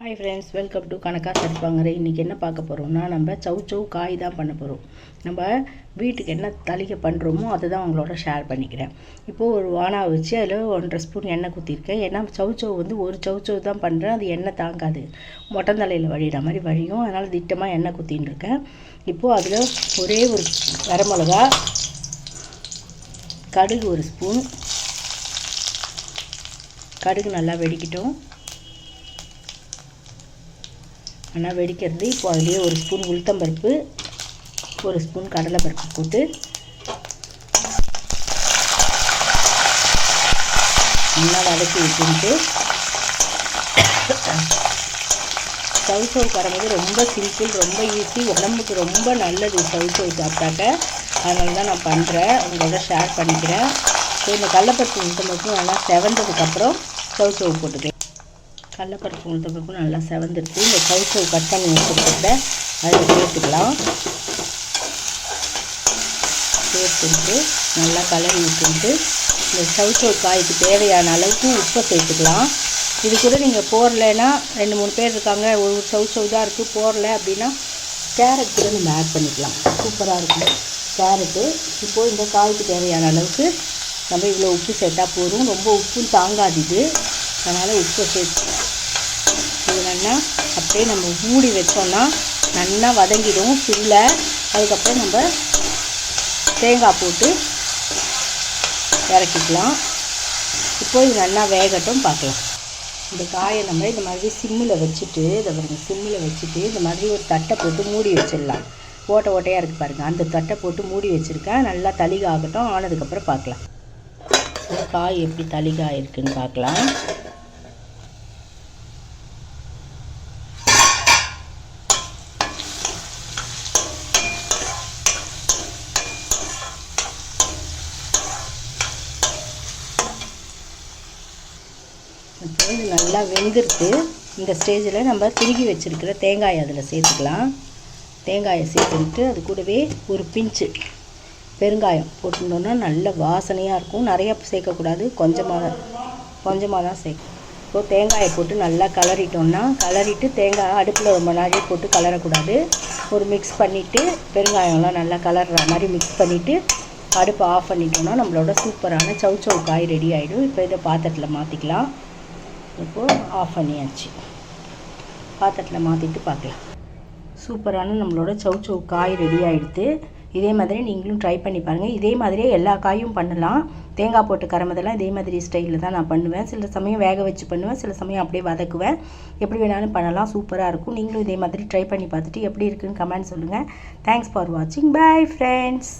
Hi friends welcome to கணக்கா சட்பாங்கரை இன்றைக்கி என்ன பார்க்க போகிறோம்னா நம்ம சவு சவு காய் தான் பண்ண போகிறோம் நம்ம வீட்டுக்கு என்ன தளிகை பண்ணுறோமோ அதை தான் உங்களோட ஷேர் பண்ணிக்கிறேன். இப்போது ஒரு வானா வச்சு அதில் ஒன்றரை ஸ்பூன் எண்ணெய் ஊற்றிருக்கேன் ஏன்னா சவு சவு வந்து ஒரு சவு சவு தான் பண்ணுறேன் அது எண்ணெய் தாங்காது. மொட்டந்தலையில் வழிகிற மாதிரி வழியும். அதனால் திட்டமாக எண்ணெய் குத்தின்னு இருக்கேன். இப்போது அதில் ஒரே ஒரு வரமிளகா கடுகு ஒரு ஸ்பூன் கடுகு நல்லா வெடிக்கட்டும். ஆனால் வெடிக்கிறது. இப்போ அதுலேயே ஒரு ஸ்பூன் உளுத்தம்பருப்பு ஒரு ஸ்பூன் கடலைப்பருப்பு போட்டு. நல்லா வதக்கி விட்டுட்டு. சவு சவு கரம்பது ரொம்ப சிம்பிள் ரொம்ப ஈஸி. உடம்புக்கு ரொம்ப நல்லது சவு சவு சாப்பிட்டாக்க. அதனால தான் நான் பண்ணுறேன் உங்களோட ஷேர் பண்ணிக்கிறேன். ஸோ இந்த கடலப்பருப்பு உளுத்தம்பருப்பு நல்லா செவந்ததுக்கப்புறம் சவு சவு போட்டுக்கிறேன் கடலப்பருப்பு உளுத்தம்பருப்பு நல்லா செவந்துருச்சு இந்த கவுச்சவு கட் பண்ணி வச்சுருக்கிறத அதில் சேர்த்துக்கலாம். சேர்த்துட்டு நல்லா கலரி விட்டுட்டு இந்த சவுச்சவு காய்க்கு தேவையான அளவுக்கு உப்பை சேர்த்துக்கலாம். இது கூட நீங்கள் போடலைன்னா ரெண்டு மூணு பேர் இருக்காங்க. ஒரு சவுச்சவு தான் இருக்குது போடல அப்படின்னா கேரட் கூட நம்ம ஆட் பண்ணிக்கலாம். சூப்பராக இருக்கும். கேரட்டு இப்போது இந்த காய்க்கு தேவையான அளவுக்கு நம்ம இவ்வளோ உப்பு சேர்த்தா போதும். ரொம்ப உப்பும் தாங்காது இது. அதனால் உப்பை சேர்த்து இது நல்லா அப்படியே நம்ம மூடி வச்சோன்னா நல்லா வதங்கிடும் சில்ல அதுக்கப்புறம் நம்ம தேங்காய் போட்டு இறக்கிக்கலாம். இப்போ இது நல்லா வேகட்டும் பார்க்கலாம். இந்த காயை நம்ம இந்த மாதிரி சிம்மில் வச்சுட்டு இதை பாருங்கள் சிம்மில் வச்சுட்டு இந்த மாதிரி ஒரு தட்டை போட்டு மூடி வச்சிடலாம். ஓட்டை ஓட்டையாக இருக்குது பாருங்கள் அந்த தட்டை போட்டு மூடி வச்சுருக்கேன். நல்லா தளிக ஆகட்டும் ஆனதுக்கப்புறம் பார்க்கலாம். காய் எப்படி தளிக ஆகிருக்குன்னு பார்க்கலாம். இப்போ நல்லா வெந்துருக்கு இந்த ஸ்டேஜில் நம்ம திருகி வச்சுருக்கிற தேங்காயை அதில் சேர்த்துக்கலாம். தேங்காயை சேர்த்துக்கிட்டு அது கூடவே ஒரு பிஞ்சு பெருங்காயம் போட்டுட்டோம்னா நல்ல வாசனையாக இருக்கும். நிறையா சேர்க்கக்கூடாது. கொஞ்சமாக தான் கொஞ்சமாக தான் சேர்க்கணும். இப்போது தேங்காயை போட்டு நல்லா கலரிட்டோம்னா கலரிட்டு தேங்காய் அடுப்பில் ரொம்ப நாளே போட்டு கலரக்கூடாது. ஒரு மிக்ஸ் பண்ணிவிட்டு பெருங்காயம்லாம் நல்லா கலர்ற மாதிரி மிக்ஸ் பண்ணிவிட்டு அடுப்பை ஆஃப் பண்ணிட்டோம்னா நம்மளோட சூப்பரான சவு சவு காய் ரெடி ஆகிடும் இப்போ இதை பாத்திரத்தில் மாற்றிக்கலாம் இப்போது ஆஃப் பண்ணியாச்சு பாத்திரத்தில் மாற்றிட்டு பார்க்கலாம் சூப்பரான நம்மளோட சவு சவு காய் ரெடி ஆகிடுது இதே மாதிரி நீங்களும் ட்ரை பண்ணி பாருங்கள் இதே மாதிரியே எல்லா காயும் பண்ணலாம். தேங்காய் போட்டு கரமதெல்லாம் இதே மாதிரி ஸ்டைலில் தான் நான் பண்ணுவேன். சில சமயம் வேக வச்சு பண்ணுவேன். சில சமயம் அப்படியே வதக்குவேன். எப்படி வேணாலும் பண்ணலாம். சூப்பராக இருக்கும். நீங்களும் இதே மாதிரி ட்ரை பண்ணி பார்த்துட்டு எப்படி இருக்குன்னு கமெண்ட் சொல்லுங்கள் தேங்க்ஸ் ஃபார் வாட்சிங் பை ஃப்ரெண்ட்ஸ்